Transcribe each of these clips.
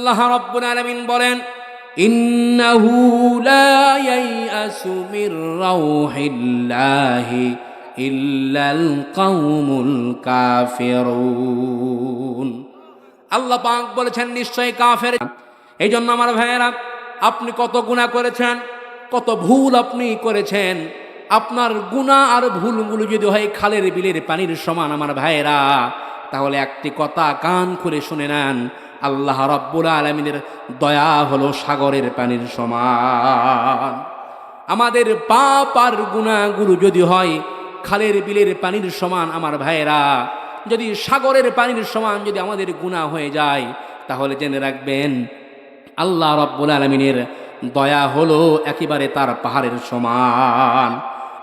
আল্লাহ রাব্বুল আলামিন বলেন, ইন্নাহু লা ইয়াইআসু মির রাউহিল্লাহি ইল্লাল কওমুল কাফিরুন। আল্লাহ পাক বলেছেন নিশ্চয় কাফের। এই জন্য আমার ভাইয়েরা, আপনি কত গুনাহ করেছেন, কত ভুল আপনি করেছেন, আপনার গুনাহ আর ভুলগুলো যদি হয় খালের বিলের পানির সমান, আমার ভাইয়েরা, তাহলে একটি কথা কান খুলে শুনে নেন আল্লাহ রব্বুল আলমিনের দয়া হলো সাগরের পানির সমান। আমাদের পাপ আর গুণাগুলো যদি হয়, খালের বিলের পানির সমান আমার ভাইয়েরা। যদি সাগরের পানির সমান যদি আমাদের গুণা হয়ে যায়, তাহলে জেনে রাখবেন, আল্লাহ রব্বুল আলমিনের দয়া হলো একেবারে তার পাহাড়ের সমান।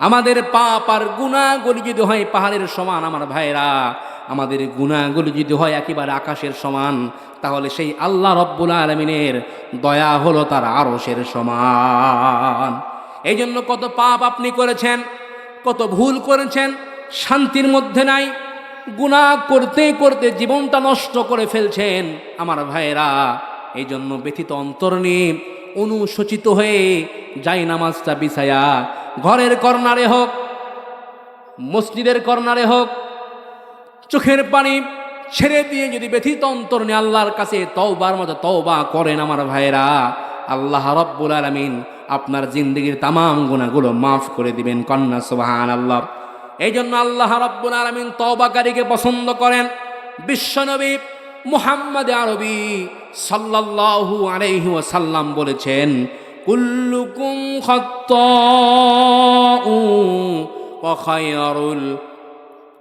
আমাদের পাপ আর গুণাগুলি যদি হয় পাহাড়ের সমান আমার ভাইরা আমাদের গুণাগুলি যদি হয় একেবারে আকাশের সমান, তাহলে সেই আল্লাহ রব্বুল আলমিনের দয়া হলো তার আরসের সমান। এই জন্য কত পাপ আপনি করেছেন, কত ভুল করেছেন, শান্তির মধ্যে নাই, গুণা করতে করতে জীবনটা নষ্ট করে ফেলছেন আমার ভাইয়েরা। এই জন্য ব্যথিত অন্তর নিয়ে অনুশোচিত হয়ে যাই নামাজটা বিছায়া ঘরের কর্নারে হোক, মসজিদের কর্নারে হোক, চোখের পানি ছেড়ে দিয়ে যদি ব্যথিত অন্তর নিয়ে আল্লাহর কাছে তওবার মতো তওবা করেন আমার ভাইয়েরা, আল্লাহ রব্বুল আলমিন আপনার জিন্দগির তামাম গুণাগুলো মাফ করে দিবেন, কন্যা সুবাহান আল্লাহ এই জন্য আল্লাহ রব্বুল আলমিন তওবাকারীকে পছন্দ করেন, বিশ্বনবী মুহাম্মদ আরবি সাল্লাল্লাহু আলাইহি ওয়াসাল্লাম বলেছেন কুল্লুকুম খাত্তাউ ওয়া খায়রুল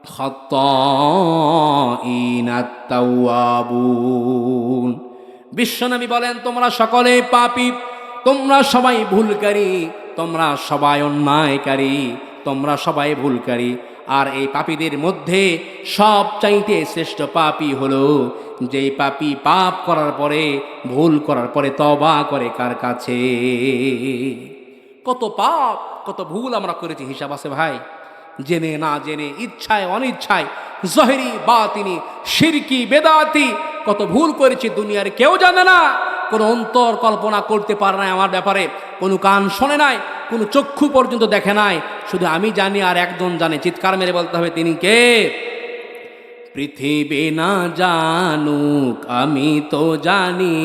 খাত্তাইনাত-তাওয়াবুন বিশ্বনবী বলেন, তোমরা সকলে পাপী, তোমরা সবাই ভুলকারী, তোমরা সবাই অন্যায়কারী, তোমরা সবাই ভুলকারী আর এই পাপীদের মধ্যে সব চাইতে শ্রেষ্ঠ পাপী হলো যেই পাপী পাপ করার পরে, ভুল করার পরে তবা করে কার কাছে? কত পাপ, কত ভুল আমরা করেছি, হিসাব আছে ভাই? জেনে না জেনে, ইচ্ছায় অনিচ্ছায়, জহেরি বা তিনি সিরকি, বেদাতি, কত ভুল করেছি দুনিয়ার কেউ জানে না। কোনো অন্তর কল্পনা করতে পারে না আমার ব্যাপারে, কোনো কান শোনে নাই কোনো চক্ষু পর্যন্ত দেখে নাই। শুধু আমি জানি আর একজন জানে। চিৎকার মেরে বলতে হবে, তিনি কে? পৃথিবী না জানুক, আমি তো জানি।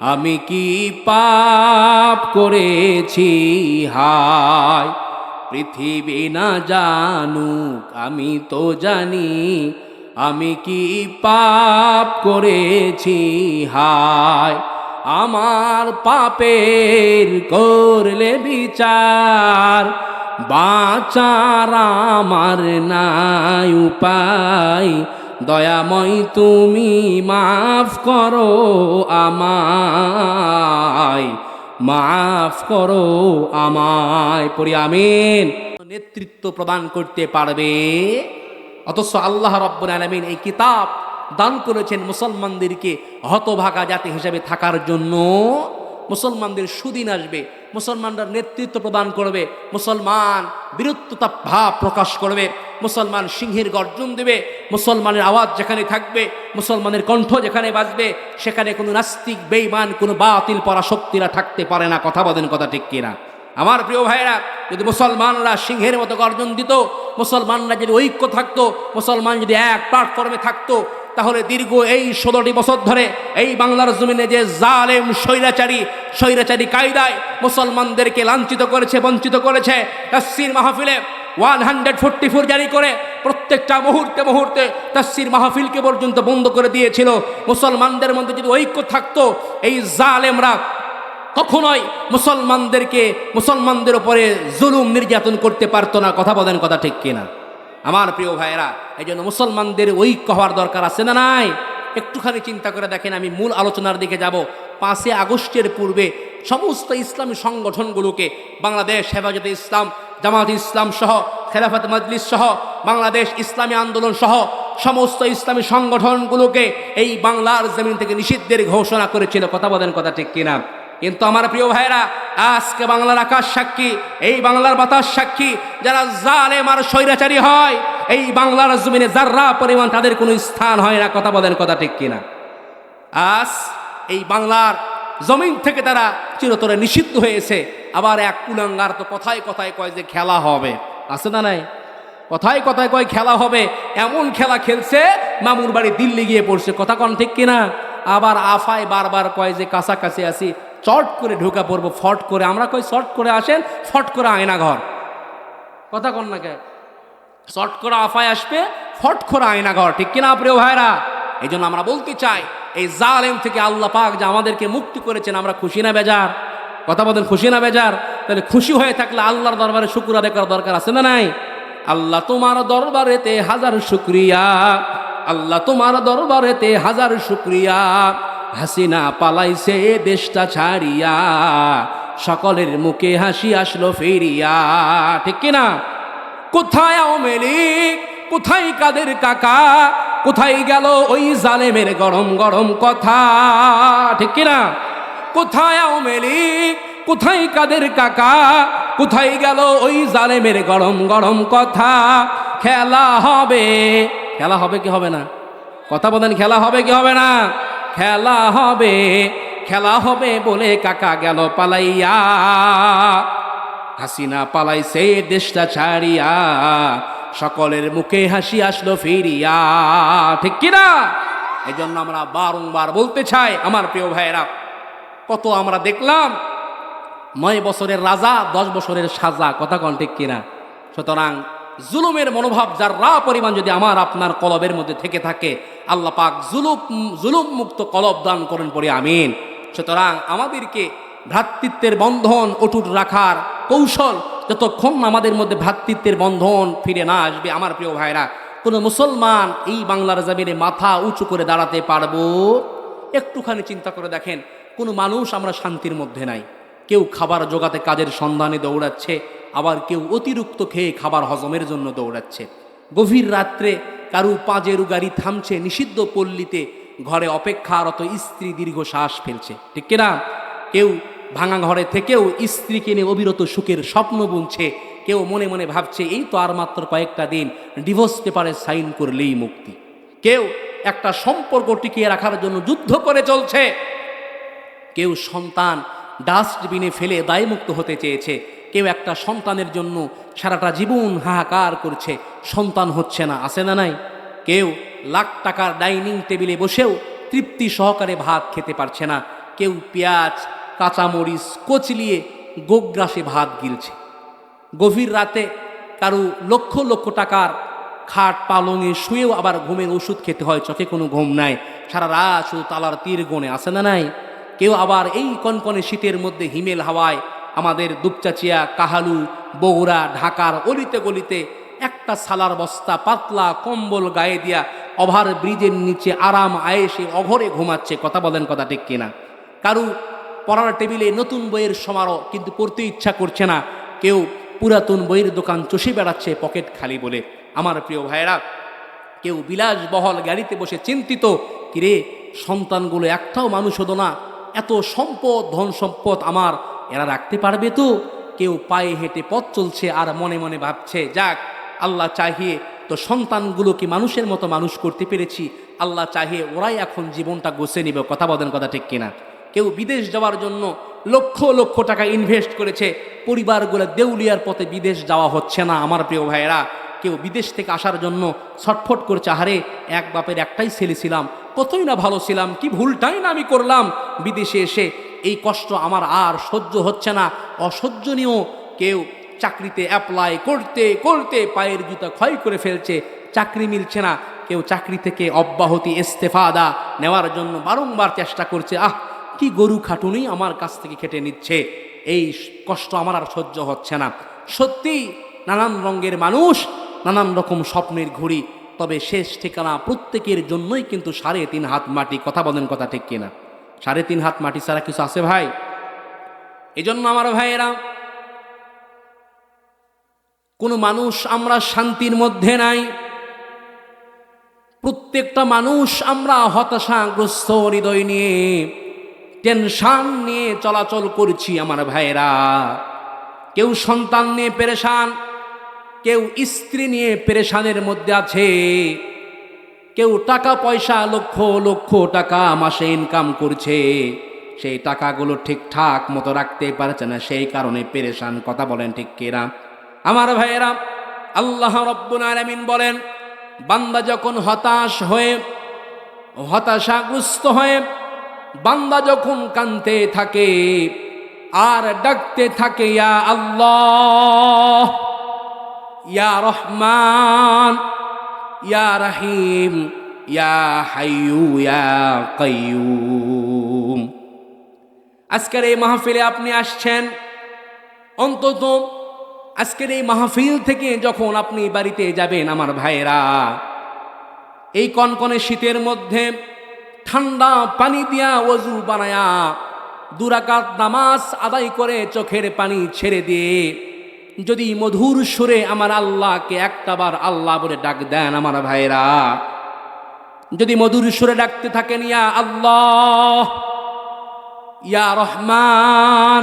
আমি কি পাপ করেছি? হায়, পৃথিবী না জানুক, আমি তো জানি। আমি কি পাপ করেছি? হায় আমার পাপের করলে বিচার, বাঁচার আমার নাই উপায়। দয়াময় তুমি মাফ করো আমায়, মাফ করো আমায়, পড়ি আমিন। নেতৃত্ব প্রদান করতে পারবে, অথচ আল্লাহ রব্বুল আলমিন এই কিতাব দান করেছেন মুসলমানদেরকে হতভাগা জাতি হিসেবে থাকার জন্য। মুসলমানদের সুদিন আসবে, মুসলমানরা নেতৃত্ব প্রদান করবে, মুসলমান বীরত্বতা ভাব প্রকাশ করবে, মুসলমান সিংহের গর্জন দেবে, মুসলমানের আওয়াজ যেখানে থাকবে, মুসলমানের কণ্ঠ যেখানে বাজবে, সেখানে কোনো নাস্তিক বেইমান কোনো বাতিল পরা শক্তিরা থাকতে পারে না। কথা বলেন কথা ঠিক কিনা? আমার প্রিয় ভাইরা, যদি মুসলমানরা সিংহের মতো গর্জন দিত, মুসলমানরা যদি ঐক্য থাকতো, মুসলমান যদি এক প্ল্যাটফর্মে থাকতো তাহলে দীর্ঘ এই ষোলোটি বছর ধরে এই বাংলার জমিনে যে জালেম, স্বৈরাচারী স্বৈরাচারী কায়দায় মুসলমানদেরকে লাঞ্ছিত করেছে, বঞ্চিত করেছে তাসির মাহফিলে ওয়ান হান্ড্রেড ফোরটি ফোর জারি করে প্রত্যেকটা মুহূর্তে মুহূর্তে তাসির মাহফিলকে পর্যন্ত বন্ধ করে দিয়েছিল। মুসলমানদের মধ্যে যদি ঐক্য থাকতো, এই জালেমরা কখনোই মুসলমানদেরকে, মুসলমানদের উপরে জুলুম নির্যাতন করতে পারতো না। কথা বলেন কথা ঠিক কিনা? আমার প্রিয় ভাইয়েরা এই জন্য মুসলমানদের ঐক্য হওয়ার দরকার আছে না নাই? একটুখানি চিন্তা করে দেখেন, আমি মূল আলোচনার দিকে যাব। পাঁচই আগস্টের পূর্বে সমস্ত ইসলামী সংগঠনগুলোকে, বাংলাদেশ, হেফাজতে ইসলাম জামাত ইসলাম সহ, খেলাফত মজলিস সহ, বাংলাদেশ ইসলামী আন্দোলন সহ, সমস্ত ইসলামী সংগঠনগুলোকে এই বাংলার জমিন থেকে নিষিদ্ধের ঘোষণা করেছিল। কথা বলেন কথা ঠিক কিনা? কিন্তু আমার প্রিয় ভাইরা আজকে বাংলার আকাশ সাক্ষী, এই বাংলার বাতাস সাক্ষী, যারা জালেম আর স্বৈরাচারী হয়, এই বাংলার জমিনে যার্রা পরিমাণ তাদের কোনো স্থান হয় না, কথা বলেন কথা ঠিক কিনা। আজ এই বাংলার জমিন থেকে তারা চিরতরে নিষিদ্ধ হয়েছে। আবার এক কুলাঙ্গার তো কথায় কথায় কয় যে খেলা হবে। আছে না নাই? কথায় কথায় কয় খেলা হবে। এমন খেলা খেলছে, মামুর বাড়ি দিল্লি গিয়ে পড়ছে। কথা কন ঠিক কিনা? আবার আফায় বারবার কয় যে কাছাকাছি আসি চট করে ঢোকা পড়ব, ফট করে। আমরা কই শর্ট করে আসেন, ফট করে আয়না ঘর। কথা কন না কে? শর্ট করে আফায় আসবে, ফট করে আয়না ঘর। ঠিক কিনা, প্রিয় ভাইরা এই জন্য আমরা বলতে চাই, এই জালেম থেকে আল্লাহ পাক যে আমাদেরকে মুক্তি করেছেন, আমরা খুশি না বেজার? কথা বলেন, খুশি না বেজার? তাহলে খুশি হয়ে থাকলে আল্লাহর দরবারে শুকুর আদায় করার দরকার আছে না নাই? আল্লাহ তোমার দরবারেতে হাজার শুক্রিয়া। আল্লাহ তোমার দরবারেতে হাজার শুক্রিয়া। হাসিনা পালাইছে দেশটা ছাড়িয়া। সকলের মুখে হাসি আসলো ফেরিয়া। ঠিক কিনা? কোথায় আওয়ামী কোথায় কাদের কাকা? কোথায় গেল ওই জালেমের গরম গরম কথা? ঠিক কিনা? কোথায় আওয়ামী কোথায় কাদের কাকা? কোথায় গেল ওই জালেমের গরম গরম কথা? খেলা হবে। খেলা হবে কি হবে না? কথা বলেন, খেলা হবে কি হবে না? খেলা হবে খেলা হবে বলে কাকা গেল পালাইয়া। হাসিনা পালাইছে দেশটা ছাড়িয়া, সকলের মুখে হাসি আসলো ফিরিয়া। ঠিক কিনা? এই জন্য আমরা বারংবার বলতে চাই, আমার প্রিয় ভাইয়েরা, কত আমরা দেখলাম, নয় বছরের রাজা, দশ বছরের সাজা, কথা কন ঠিক কিনা? সুতরাং জুলুমের মনোভাব, যার রা পরিমাণ যদি আমার, আপনার কলবের মধ্যে থেকে থাকে, আল্লাহ পাক জুলুম জুলুম মুক্ত কলব দান করেন পরে, আমিন। সুতরাং আমাদেরকে ভ্রাতৃত্বের বন্ধন, অটুট রাখার কৌশল যতক্ষণ আমাদের মধ্যে ভ্রাতৃত্বের বন্ধন ফিরে না আসবে, আমার প্রিয় ভাইরা, কোনো মুসলমান এই বাংলার জমিনে মাথা উঁচু করে দাঁড়াতে পারব? একটুখানি চিন্তা করে দেখেন, কোনো মানুষ আমরা শান্তির মধ্যে নাই। কেউ খাবার জোগাতে কাজের সন্ধানে দৌড়াচ্ছে, আবার কেউ অতিরিক্ত খেয়ে খাবার হজমের জন্য দৌড়াচ্ছে। গভীর রাত্রে কারু পাঁজেরু গাড়ি থামছে, নিষিদ্ধ পল্লীতে ঘরে অপেক্ষারত স্ত্রী দীর্ঘ শ্বাস ফেলছে। ঠিক কিনা? কেউ ভাঙা ঘরে থেকেও স্ত্রীকে নিয়ে অবিরত সুখের স্বপ্ন বুনছে। কেউ মনে মনে ভাবছে, এই তো আর মাত্র কয়েকটা দিন, ডিভোর্স পেপারে সাইন করলেই মুক্তি। কেউ একটা সম্পর্ক টিকিয়ে রাখার জন্য যুদ্ধ করে চলছে। কেউ সন্তান ডাস্টবিনে ফেলে দায়মুক্ত হতে চেয়েছে। কেউ একটা সন্তানের জন্য সারাটা জীবন হাহাকার করছে। সন্তান হচ্ছে না আসে না নাই? কেউ লাখ টাকার ডাইনিং টেবিলে বসেও তৃপ্তি সহকারে ভাত খেতে পারছে না। কেউ পেঁয়াজ, কাঁচামরিচ কচলিয়ে গোগ্রাসে ভাত গিলছে। গভীর রাতে কারু লক্ষ লক্ষ টাকার খাট পালঙে শুয়েও আবার ঘুমের ওষুধ খেতে হয়, চোখে কোনো ঘুম নাই। সারা রাত শুধু তালার তীর গনে আসে না নাই? কেউ আবার এই কনকনে শীতের মধ্যে হিমেল হাওয়ায় আমাদের দুপচাচিয়া, কাহালু, বগুড়া, ঢাকার অলিতে গলিতে একটা সালার বস্তা পাতলা কম্বল গায়ে দিয়া ওভার ব্রিজের নিচে আরাম আয়েসে অঘরে ঘুমাচ্ছে, কথা বলেন কথা ঠিক কিনা? কারু পড়ার টেবিলে নতুন বইয়ের সমারোহ কিন্তু পড়তে ইচ্ছা করছে না, কেউ পুরাতন বইয়ের দোকান চষে বেড়াচ্ছে পকেট খালি বলে। আমার প্রিয় ভাইয়েরা, কেউ বিলাসবহল গাড়িতে বসে চিন্তিত, কিরে, সন্তানগুলো একটাও মানুষ হতো না এত সম্পদ, ধন সম্পদ আমার। এরা রাখতে পারবে তো? কেউ পায়ে হেঁটে পথ চলছে আর মনে মনে ভাবছে, যাক, আল্লাহ চাহিয়ে তো সন্তানগুলোকে মানুষের মতো মানুষ করতে পেরেছি। আল্লাহ চাহিয়ে ওরাই এখন জীবনটা গোছে নিবে। কথা বলেন কথা ঠিক কিনা? কেউ বিদেশ যাওয়ার জন্য লক্ষ লক্ষ টাকা ইনভেস্ট করেছে। পরিবারগুলো দেউলিয়ার পথে বিদেশ যাওয়া হচ্ছে না, আমার প্রিয় ভাইয়েরা। কেউ বিদেশ থেকে আসার জন্য ছটফট করছে, আহারে, এক বাপের একটাই ছেলে ছিলাম। কতই না ভালো ছিলাম, কি ভুলটাই না আমি করলাম। বিদেশে এসে এই কষ্ট আমার আর সহ্য হচ্ছে না। অসহ্যনীয় কেউ চাকরিতে অ্যাপ্লাই করতে করতে পায়ের জুতা ক্ষয় করে ফেলছে, চাকরি মিলছে না। কেউ চাকরি থেকে অব্যাহতি, ইস্তেফাদা নেওয়ার জন্য বারংবার চেষ্টা করছে, আহ, কি গরু খাটুনি আমার কাছ থেকে কেটে নিচ্ছে। এই কষ্ট আমার আর সহ্য হচ্ছে না। সত্যি নানান রঙের মানুষ নানান রকম স্বপ্নের ঘুড়ি, তবে শেষ ঠিকানা প্রত্যেকের জন্যই কিন্তু সাড়ে তিন হাত মাটি। কথা বলেন কথা ঠিক কিনা? সাড়ে তিন হাত মাটি ছাড়া কিছু আছে ভাই? এই জন্য আমার ভাইয়েরা, কোনো মানুষ আমরা শান্তির মধ্যে নাই। প্রত্যেকটা মানুষ আমরা হতাশাগ্রস্ত হৃদয় নিয়ে, টেনশান নিয়ে চলাচল করছি আমার ভাইয়েরা। কেউ সন্তান নিয়ে পেরেশান কেউ স্ত্রী নিয়ে পেরেশানের মধ্যে আছে, কেউ টাকা পয়সা, লক্ষ লক্ষ টাকা মাসে ইনকাম করছে, সেই টাকাগুলো ঠিকঠাক মতো রাখতে পারছে না, সেই কারণে পেরেশান। কথা বলেন ঠিক কেরা আমার ভাইয়েরা, আল্লাহ রব্বুল আলামিন বলেন, বান্দা যখন হতাশ হয়ে, হতাশাগ্রস্ত হয়ে বান্দা যখন কানতে থাকে, আর ডাকতে থাকে, ইয়া আল্লাহ! ইয়া রহমান, ইয়া রহিম, ইয়া হাইয়ু, ইয়া কাইয়ুম। আজকের এই মাহফিলে আপনি আসছেন অন্তত আজকের এই মাহফিল থেকে যখন আপনি বাড়িতে যাবেন আমার ভাইয়েরা, এই কনকনে শীতের মধ্যে ঠান্ডা পানি দিয়া ওজু বানায়া দুরাকাত নামাজ আদায় করে চোখের পানি ছেড়ে দিয়ে যদি মধুর সুরে আমার আল্লাহকে একটাবার আল্লাহ বলে ডাক দেন আমার ভাইরা। যদি মধুর সুরে ডাকতে থাকেন, ইয়া আল্লাহ, ইয়া রহমান,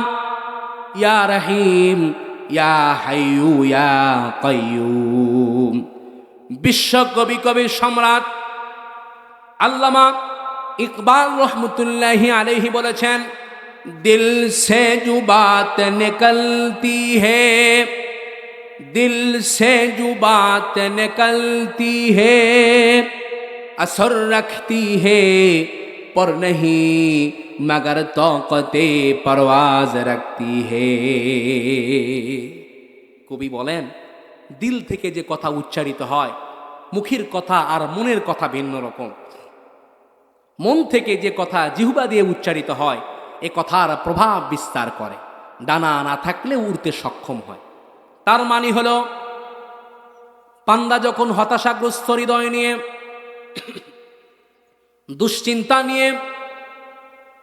ইয়া রহিম, ইয়া হাইয়ু, ইয়া কাইয়ুম। বিশ্ব কবি কবি সম্রাট আল্লামা ইকবাল রহমতুল্লাহি আলহি বলেছেন দিল সে জু বাত নিকলতি হে দিল সে জু বাত নিকলতি হে असर रखती है पर नहीं मगर तौकते परवाज रखती है কবি বলেন দিল থেকে যে কথা উচ্চারিত হয় মুখের কথা আর মনের কথা ভিন্ন রকম মন থেকে যে কথা জিহুবা দিয়ে উচ্চারিত হয় এ কথার প্রভাব বিস্তার করে। ডানা না থাকলে উড়তে সক্ষম হয়। তার মানে হলো পান্দা যখন হতাশাগ্রস্ত হৃদয় নিয়ে, দুশ্চিন্তা নিয়ে,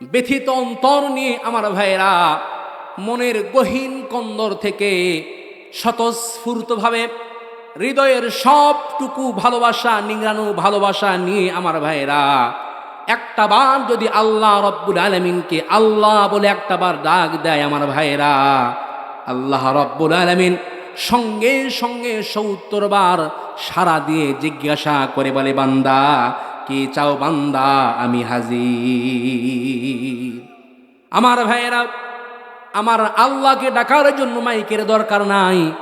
ব্যথিত অন্তর নিয়ে আমার ভাইয়েরা মনের গহীন কন্দর থেকে স্বতঃস্ফূর্তভাবে হৃদয়ের সবটুকু ভালোবাসা, নিংড়ানো ভালোবাসা নিয়ে আমার ভাইয়েরা একটা বার যদি আল্লাহ রব্বুল আলমিনকে আল্লাহ বলে একটা বার ডাক দেয় আমার ভাইয়েরা, আল্লাহ রব্বুল আলমিন সঙ্গে সঙ্গে সত্তর বার সারা দিয়ে জিজ্ঞাসা করে বলে, বান্দা, কি চাও বান্দা, আমি হাজির। আমার ভাইয়েরা, আমার আল্লাহকে ডাকার জন্য মাইকের দরকার নাই,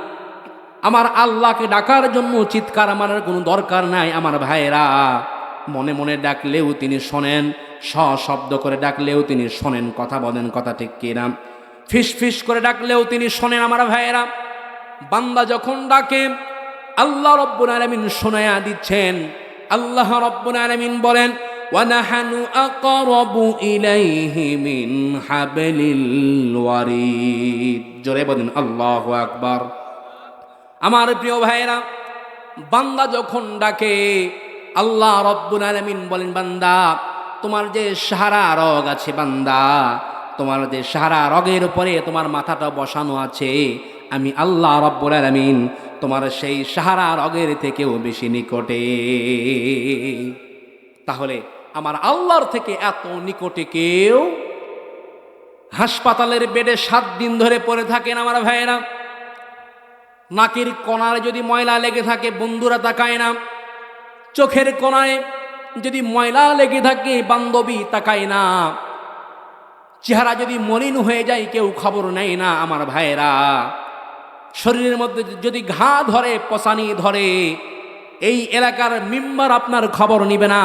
আমার আল্লাহকে ডাকার জন্য চিৎকার মারার কোনো দরকার নাই, আমার ভাইয়েরা। মনে মনে ডাকলেও তিনি শোনেন স শব্দ করে ডাকলেও তিনি শোনেন, কথা বলেন, কথা ঠিক কিনা। ফিস ফিস করে ডাকলেও তিনি শোনেন, আমার ভাইয়েরা। বান্দা যখন ডাকে, আল্লাহ রব্বুল আলমিন শোনায়া দিচ্ছেন। আল্লাহ রব্বুল আলমিন বলেন ওয়ানাহানু আকরাবু ইলাইহি মিন হাবলিল ওয়ারিদ। জোরে বলেন, আল্লাহু আকবার। আমার প্রিয় ভাইরা বান্দা যখন ডাকে আল্লাহ রব্বুল আলমিন বলেন, বান্দা, তোমার যে সাহারা রগ আছে বান্দা, তোমার যে সাহারা রগের উপরে তোমার মাথাটা বসানো আছে, আমি আল্লাহ রব্বুল আলমিন তোমার সেই সাহারা রগের থেকেও বেশি নিকটে। তাহলে আমার আল্লাহর থেকে এত নিকটে কেউ হাসপাতালের বেডে সাত দিন ধরে পড়ে থাকেন আমার ভাইয়েরা। নাকের কোনায় যদি ময়লা লেগে থাকে, বন্ধুরা তাকায় না। চোখের কোনায় যদি ময়লা লেগে থাকে, বান্ধবী তাকায় না। চেহারা যদি মলিন হয়ে যায়, কেউ খবর নেয় না আমার ভাইয়েরা। শরীরের মধ্যে যদি ঘা ধরে পচানি ধরে, এই এলাকার মেম্বার আপনার খবর নিবে না,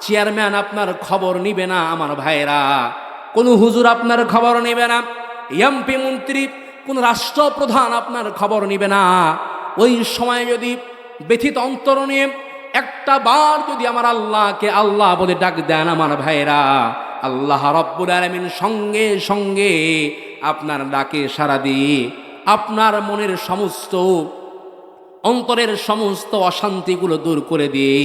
চেয়ারম্যান আপনার খবর নিবে না আমার ভাইয়েরা। কোনো হুজুর আপনার খবর নেবে না, এমপি মন্ত্রী, কোন রাষ্ট্রপ্রধান আপনার খবর নিবে না। ওই সময় যদি ব্যথিত অন্তর নিয়ে একটা বার যদি আমার আল্লাহকে আল্লাহ বলে ডাক দেন আমার ভাইয়েরা, আল্লাহ রব্বুল আলমিন সঙ্গে সঙ্গে আপনার ডাকে সারা দিয়ে আপনার মনের সমস্ত, অন্তরের সমস্ত অশান্তিগুলো দূর করে দিয়ে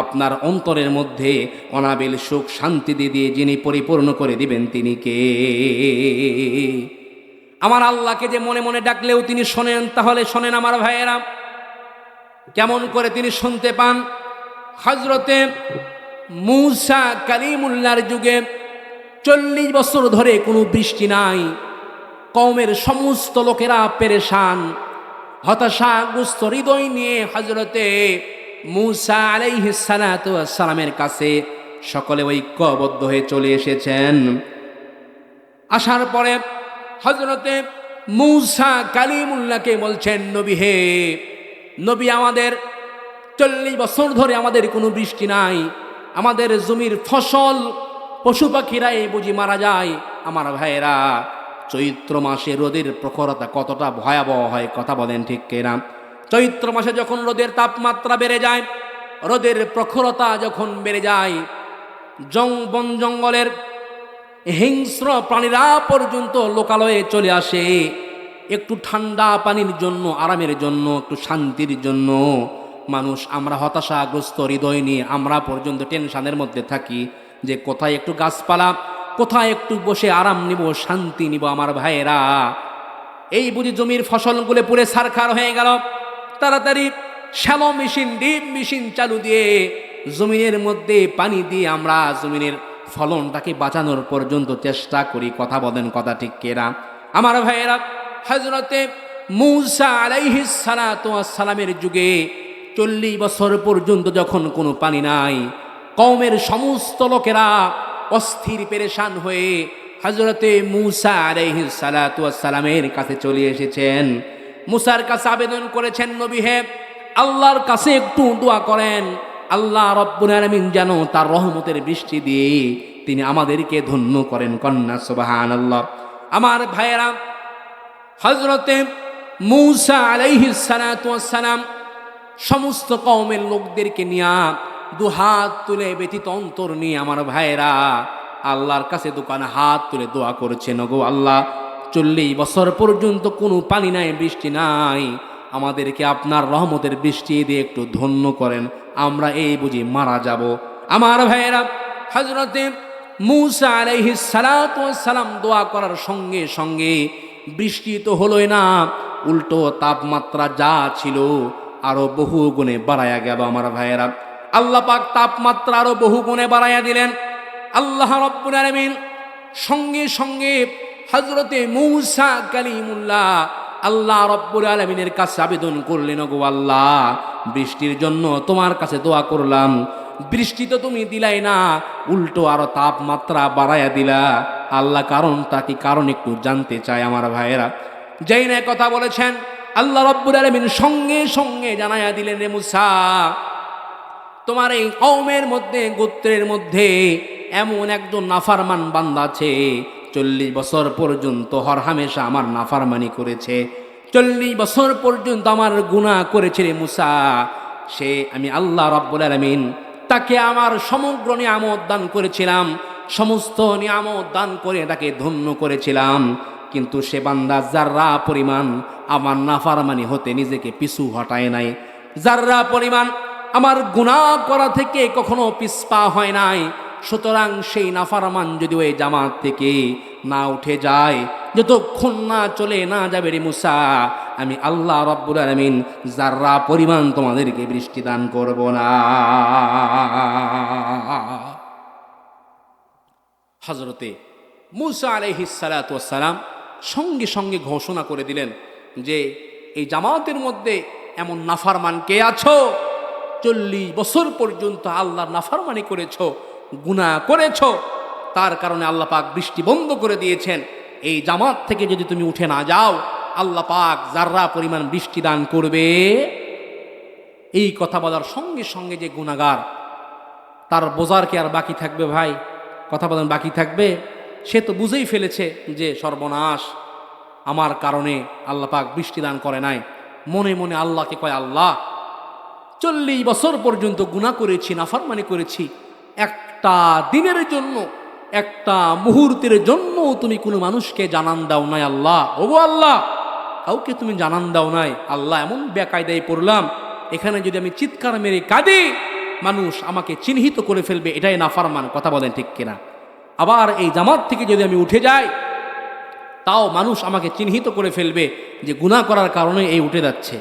আপনার অন্তরের মধ্যে অনাবিল সুখ, শান্তি দিয়ে দিয়ে যিনি পরিপূর্ণ করে দিবেন তিনি কে? আমার আল্লাহকে যে মনে মনে ডাকলেও তিনি শোনেন, তাহলে শোনেন আমার ভাইয়েরা। কেমন করে তিনি শুনতে পান? হজরতে মুসা কালিমুল্লার যুগে চল্লিশ বছর ধরে কোনো বৃষ্টি নাই। কওমের সমস্ত লোকেরা পেরেশান। হতাশাগ্রস্ত হৃদয় নিয়ে হজরতে মুসা আলাইহিসালামের কাছে সকলে ঐক্যবদ্ধ হয়ে চলে এসেছেন। আসার পরে হজরতে মূসা কালিমুল্লাহকে বলছেন, নবী হে নবী আমাদের চল্লিশ বছর ধরে আমাদের কোনো বৃষ্টি নাই। আমাদের জমির ফসল, পশু পাখিরা এই বুঝি মারা যায়। আমার ভাইয়েরা, চৈত্র মাসে রোদের প্রখরতা কতটা ভয়াবহ হয় কথা বলেন ঠিক কেনা? চৈত্র মাসে যখন রোদের তাপমাত্রা বেড়ে যায়, রোদের প্রখরতা যখন বেড়ে যায়, জং বন জঙ্গলের হিংস্র প্রাণীরা পর্যন্ত লোকালয়ে চলে আসে। একটু ঠান্ডা পানির জন্য, আরামের জন্য, একটু শান্তির জন্য মানুষ আমরা হতাশাগ্রস্ত, হৃদয় নিয়ে আমরা পর্যন্ত টেনশনের মধ্যে থাকি যে কোথায় একটু গাছপালা, কোথায় একটু বসে আরাম নিব, শান্তি নিব আমার ভাইয়েরা। এই বুঝি জমির ফসলগুলো পুরে সারখার হয়ে গেল। তাড়াতাড়ি শ্যালো মেশিন ডিপ মেশিন চালু দিয়ে জমিনের মধ্যে পানি দিয়ে আমরা জমিনের ফলনটাকে বাঁচানোর পর্যন্ত চেষ্টা করি, কথা বলেন কথা ঠিক কেরা আমার ভাইয়েরা হজরতে মূসা আলাইহিস সালামের যুগে চল্লিশ বছর পর্যন্ত যখন কোনো পানি নাই, কওমের সমস্ত লোকেরা অস্থির, পেরেশান হয়ে হজরতে মুসা আলাইহিস সালামের কাছে চলে এসেছেন। মুসার কাছে আবেদন করেছেন, নবী হে, আল্লাহর কাছে একটু দোয়া করেন। আল্লাহ রব্বুল আলামিন যেন তার রহমতের বৃষ্টি দিয়ে তিনি আমাদেরকে ধন্য করেন। কন্যা সুবাহান আল্লাহ আমার ভাইয়েরা হজরতে মূসা আলাইহিস সালাম সমস্ত কওমের লোকদেরকে নিয়ে দুহাত তুলে ব্যতীত অন্তর নিয়ে আমার ভাইয়েরা, আল্লাহর কাছে দোকানে হাত তুলে দোয়া করেছেন গো আল্লাহ, চল্লিশ বছর পর্যন্ত কোনো পানি নাই, বৃষ্টি নাই। আমাদেরকে আপনার রহমতের বৃষ্টি দিয়ে একটু ধন্য করেন। আমরা এই বুঝি মারা যাব। আমার ভাইয়েরা হজরতে মুসা আলাইহি সালাম দোয়া করার সঙ্গে সঙ্গে বৃষ্টি তো হলোই না, উল্টো তাপমাত্রা যা ছিল আরও বহু গুণে বাড়াইয়া গেল আমার ভাইয়েরা। আল্লাহ পাক তাপমাত্রা আরও বহু গুণে বাড়াইয়া দিলেন। আল্লাহ রব্বুল সঙ্গে সঙ্গে হজরতে মৌসা কালিমুল্লাহ আল্লাহ রব্বুল আলমিনের কাছে আবেদন করলেন গো আল্লাহ, বৃষ্টির জন্য তোমার কাছে দোয়া করলাম। বৃষ্টি তো তুমি দিলাই না, উল্টো আরও তাপমাত্রা বাড়াইয়া দিলা। আল্লাহ কারণটা কি কারণ একটু জানতে চায় আমার ভাইয়েরা। যেই না কথা বলেছেন, আল্লাহ রব্বুল আলমিন সঙ্গে সঙ্গে জানাইয়া দিলেন রে মুসা, তোমার এই কৌমের মধ্যে, গোত্রের মধ্যে এমন একজন নাফারমান বান্দা আছে, চল্লিশ বছর পর্যন্ত হর হামেশা আমার নাফারমানি করেছে। চল্লিশ বছর পর্যন্ত আমার গুণা করেছে রে মুসা। সে আমি আল্লাহ রব্বুল আলমিন তাকে আমার সমগ্র নিয়ামত দান করেছিলাম, সমস্ত নিয়ামত দান করে তাকে ধন্য করেছিলাম। কিন্তু সে বান্দা যার্রা পরিমাণ আমার নাফারমানি হতে নিজেকে পিছু হটায় নাই, যার্রা পরিমাণ আমার গুণা করা থেকে কখনো পিসপা হয় নাই, সুতরাং সেই নাফারমান যদি ওই জামাত থেকে না উঠে যায়, যতক্ষণ না চলে না যাবে রে মুসা আমি আল্লাহ রব্বুল আলমিন যার্রা পরিমাণ তোমাদেরকে বৃষ্টি দান করব না। হজরতে মুসা আলহিসালাম সঙ্গে সঙ্গে ঘোষণা করে দিলেন যে, এই জামাতের মধ্যে এমন নাফারমান কে আছো? চল্লিশ বছর পর্যন্ত আল্লাহ নাফারমানি করেছ গুণা করেছ। তার কারণে আল্লাহ পাক বৃষ্টি বন্ধ করে দিয়েছেন। এই জামাত থেকে যদি তুমি উঠে না যাও আল্লাহ পাক যার্রা পরিমাণ বৃষ্টি দান করবে, এই কথা বলার সঙ্গে সঙ্গে যে গুণাগার তার বোঝার কি আর বাকি থাকবে ভাই? কথা বলেন বাকি থাকবে? সে তো বুঝেই ফেলেছে যে সর্বনাশ। আমার কারণে আল্লাহ পাক বৃষ্টি দান করে নাই। মনে মনে আল্লাহকে কয়, আল্লাহ, চল্লিশ বছর পর্যন্ত গুণা করেছি, নাফরমানি করেছি। একটা দিনের জন্য, একটা মুহূর্তের জন্য তুমি কোনো মানুষকে জানান দাও নাই, আল্লাহ। ওগো আল্লাহ কাউকে তুমি জানান দাও নাই, আল্লাহ এমন বেকায়দায় পড়লাম, এখানে যদি আমি চিৎকার মেরে কাঁদি, মানুষ আমাকে চিহ্নিত করে ফেলবে, এটাই নাফারমান, কথা বলেন ঠিক কিনা? আবার এই জামাত থেকে যদি আমি উঠে যাই, তাও মানুষ আমাকে চিহ্নিত করে ফেলবে যে গুণা করার কারণে এই উঠে যাচ্ছে।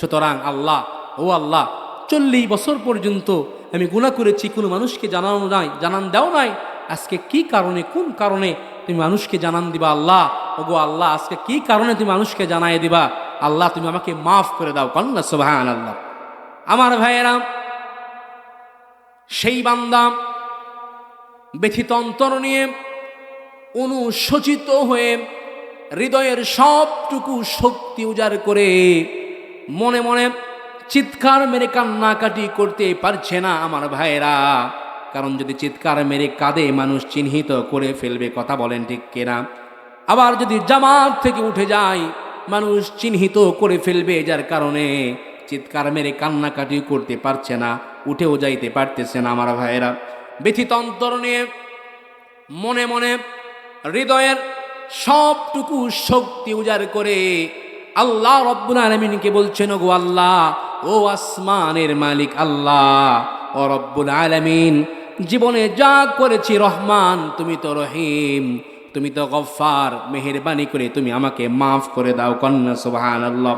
সুতরাং আল্লাহ, ও আল্লাহ, চল্লিশ বছর পর্যন্ত আমি গুণা করেছি, কোনো মানুষকে জানানো নাই, জানান দাও নাই, আজকে কি কারণে, কোন কারণে তুমি মানুষকে জানান দিবা, আল্লাহ। ওগো আল্লাহ, আজকে কি কারণে তুমি মানুষকে জানাই দিবা? আল্লাহ, তুমি আমাকে মাফ করে দাও কন্যা সোভান আল্লাহ আমার ভাইয়েরা, সেই বান্দা ব্যথিত অন্তর নিয়ে অনুশোচিত হয়ে হৃদয়ের সবটুকু শক্তি উজাড় করে মনে মনে চিৎকার মেরে কান্নাকাটি করতে পারছে না আমার ভাইয়েরা। কারণ যদি চিৎকার মেরে কাঁদে, মানুষ চিহ্নিত করে ফেলবে, কথা বলেন ঠিক কেনা? আবার যদি জামাত থেকে উঠে যায়, মানুষ চিহ্নিত করে ফেলবে, যার কারণে চিৎকার মেরে কান্নাকাটি করতে পারছে না, উঠেও যাইতে পারতেছে না, আমার ভাইয়েরা। ব্যথিত অন্তর নিয়ে মনে মনে হৃদয়ের সবটুকু শক্তি উজাড় করে আল্লাহ রব্বুল আলমিনকে বলছেন গো আল্লাহ, ও আসমানের মালিক আল্লাহ, ও রব্বুল আলমিন জীবনে যা করেছি রহমান, তুমি তো রহিম, তুমি তো গফার মেহেরবানি করে তুমি আমাকে মাফ করে দাও কন্যা সুবাহান আল্লাহ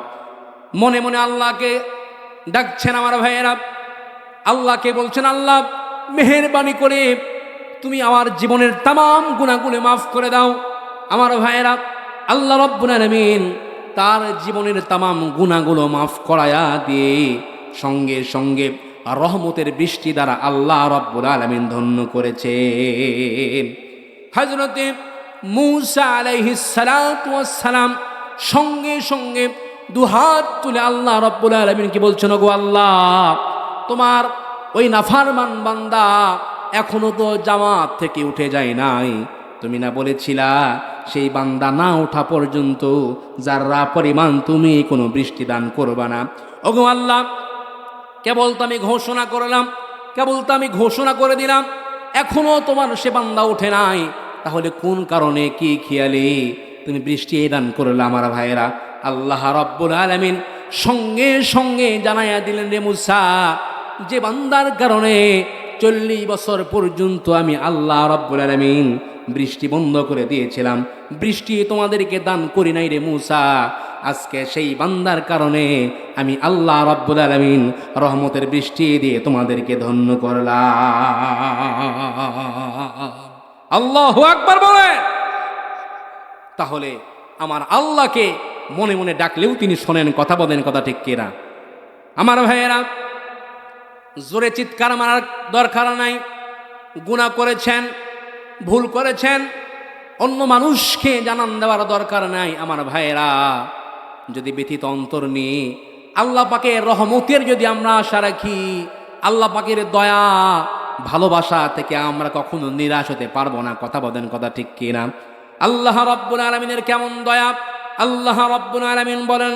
মনে মনে আল্লাহকে ডাকছেন আমার ভাইয়েরা, আল্লাহকে বলছেন, আল্লাহ, মেহেরবানি করে তুমি আমার জীবনের তাম গুণাগুলো মাফ করে দাও। আমার ভাইয়েরা, আল্লাহ রব্বুল আলমিন তার জীবনের তাম গুণাগুলো মাফ করায়া দিয়ে সঙ্গে সঙ্গে রহমতের বৃষ্টি দ্বারা আল্লাহ রব্বুল আলমিন ধন্য করেছে হজরতে মুসা আলাইহিস সালাম সঙ্গে সঙ্গে দুহাত তুলে আল্লাহ রব্বুল আলমিনকে বলছেন গো আল্লাহ, তোমার ওই নাফারমান বান্দা এখনও তো জামাত থেকে উঠে যায় নাই। তুমি না বলেছিলা, সেই বান্দা না ওঠা পর্যন্ত যারা পরিমাণ তুমি কোনো বৃষ্টি দান করবা না। ওগো আল্লাহ কেবল তো আমি ঘোষণা করলাম, কেবল তো আমি ঘোষণা করে দিলাম, এখনও তোমার সে বান্দা ওঠে নাই। তাহলে কোন কারণে কি খেয়ালি? তুমি বৃষ্টি দান করলে আমার ভাইয়েরা। আল্লাহ রব্বুল আলমিন সঙ্গে সঙ্গে জানাইয়া দিলেন রে মুসা, যে বান্দার কারণে চল্লিশ বছর পর্যন্ত আমি আল্লাহ রব্বুল আলমিন বৃষ্টি বন্ধ করে দিয়েছিলাম। বৃষ্টি তোমাদেরকে দান করি নাই রে মুসা। আজকে সেই বান্দার কারণে আমি আল্লাহ রব্বুল আলমিন রহমতের বৃষ্টি দিয়ে তোমাদেরকে ধন্য করলাম। আল্লাহ একবার বলেন। তাহলে আমার আল্লাহকে মনে মনে ডাকলেও তিনি শোনেন, কথা বলেন, কথা ঠিক কিনা? আমার ভাইয়েরা, জোরে চিৎকার মারার দরকার নাই। গুণা করেছেন, ভুল করেছেন, অন্য মানুষকে জানান দেওয়ার দরকার নাই, আমার ভাইয়েরা। যদি ব্যথিত অন্তর নিয়ে আল্লাহ পাকের রহমতের যদি আমরা আশা রাখি আল্লাহ পাকের দয়া ভালোবাসা থেকে আমরা কখনো নিরাশ হতে পারবো না কথা বলেন কথা ঠিক কিনা আল্লাহ রব্বুল আলমিনের কেমন দয়া আল্লাহ রব্বুল আলমিন বলেন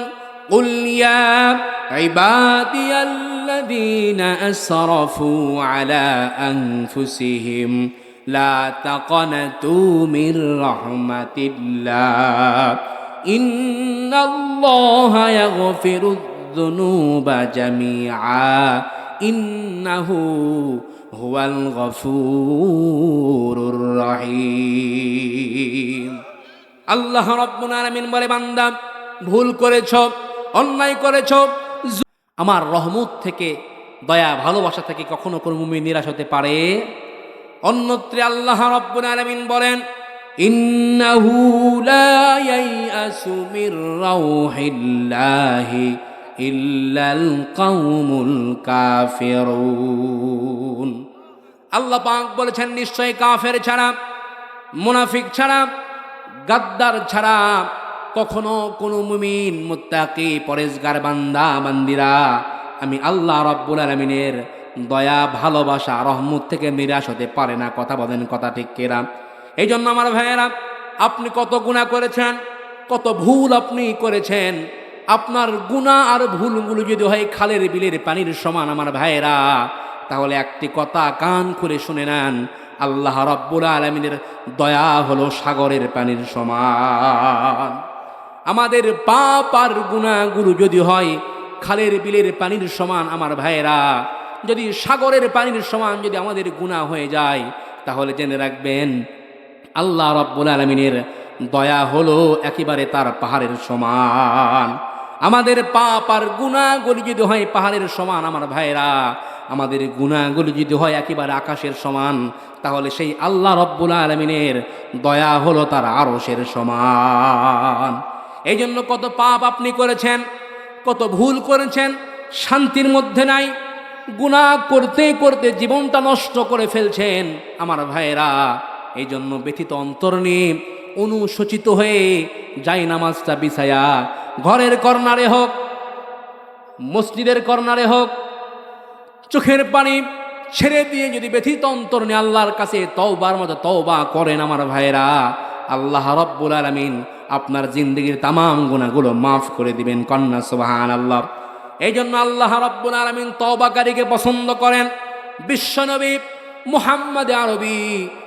قل يا عبادي الذين أسرفوا على أنفسهم لا تقنطوا من رحمة الله إن الله يغفر الذنوب جميعا إنه هو الغفور الرحيم আল্লাহ রব্বুল আলামিন বলে বান্দা ভুল করেছ অন্যায় করেছ জু- আমার রহমত থেকে দয়া ভালোবাসা থেকে কখনো কোনো মুমিন নিরাশ হতে পারে অন্যত্রে আল্লাহ রব্বুল আলামিন বলেন ইন্নাহু লা ইয়াইআসু মির রাউহিল্লাহি ইল্লাল কাউমুল কাফিরুন। আল্লাহ পাক বলেছেন, নিশ্চয় কাফের ছাড়া, মুনাফিক ছাড়া, গাদ্দার ছাড়া কখনো কোনো মুমিন, মুত্তাকি পরেশগার বান্দা, বান্দিরা, আমি আল্লাহ রব্বুল আলমিনের দয়া, ভালোবাসা, রহমত থেকে নিরাশ হতে পারে না। কথা বলেন, কথা ঠিক কেরা এই জন্য আমার ভাইয়েরা, আপনি কত গুণা করেছেন, কত ভুল আপনি করেছেন, আপনার গুণা আর ভুলগুলো যদি হয় খালের বিলের পানির সমান আমার ভাইয়েরা, তাহলে একটি কথা কান খুলে শুনে নেন, আল্লাহ রব্বুল আলমিনের দয়া হলো সাগরের পানির সমান। আমাদের পাপ আর গুণাগুলো যদি হয় খালের বিলের পানির সমান আমার ভাইয়েরা, যদি সাগরের পানির সমান যদি আমাদের গুণা হয়ে যায়, তাহলে জেনে রাখবেন আল্লাহ রব্বুল আলমিনের দয়া হলো একেবারে তার পাহাড়ের সমান। আমাদের পাপ আর গুণাগুলি যদি হয় পাহাড়ের সমান, আমার ভাইরা আমাদের গুণাগুলি যদি হয় একেবারে আকাশের সমান, তাহলে সেই আল্লাহ রব্বুল আলমিনের দয়া হলো তার আরসের সমান। এই জন্য কত পাপ আপনি করেছেন, কত ভুল করেছেন, শান্তির মধ্যে নাই, গুনাহ করতে করতে জীবনটা নষ্ট করে ফেলছেন, আমার ভাইয়েরা। এই জন্য ব্যথিত অন্তর নিয়ে অনুশোচিত হয়ে যাই নামাজটা বিছায়া। ঘরের কর্নারে হোক, মসজিদের কর্নারে হোক, চোখের পানি ছেড়ে দিয়ে যদি ব্যথিত অন্তর নিয়ে আল্লাহর কাছে তওবার মতো তওবা করেন আমার ভাইয়েরা, আল্লাহ রব্বুল আলমিন আপনার জিন্দগির তামাম গুণাগুলো মাফ করে দিবেন কন্যা সুবাহান আল্লাহ এই জন্য আল্লাহ রব্বুল আলমিন তওবাকারীকে পছন্দ করেন। বিশ্বনবী মুহাম্মদ আরবি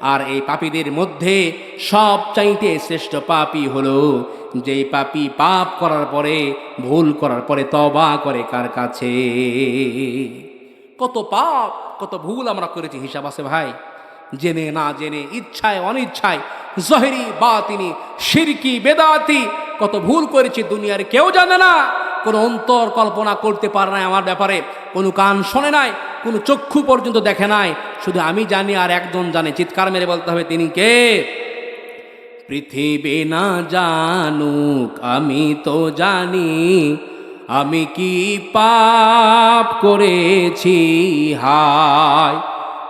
আর এই পাপীদের মধ্যে সব চাইতে শ্রেষ্ঠ পাপি হলো যেই পাপি পাপ করার পরে, ভুল করার পরে তবা করে কার কাছে? কত পাপ, কত ভুল আমরা করেছি, হিসাব আছে ভাই? জেনে না জেনে, ইচ্ছায় অনিচ্ছায়, জহেরি বা তিনি সিরকি বেদাতি কত ভুল করেছি দুনিয়ার কেউ জানে না। কোনো অন্তর কল্পনা করতে পারে নাই আমার ব্যাপারে, কোনো কান শোনে নাই, কোনো চক্ষু পর্যন্ত দেখে নাই। শুধু আমি জানি আর একজন জানে। চিৎকার মেরে বলতে হবে, তিনি কে? পৃথিবী না জানুক, আমি তো জানি। আমি কি পাপ করেছি? হায়,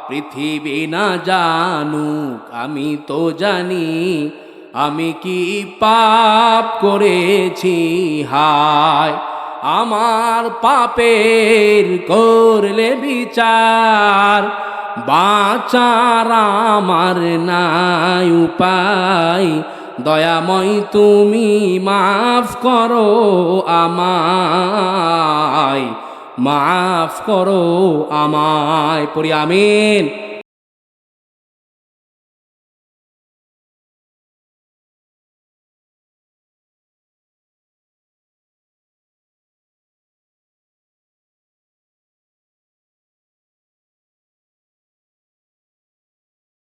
পৃথিবী না জানুক, আমি তো জানি। আমি কি পাপ করেছি? হায়, আমার পাপের করলে বিচার। বাঁচার আমার নাই উপায়। দয়াময় তুমি মাফ করো আমায়। মাফ করো আমায়। পড়ি আমিন।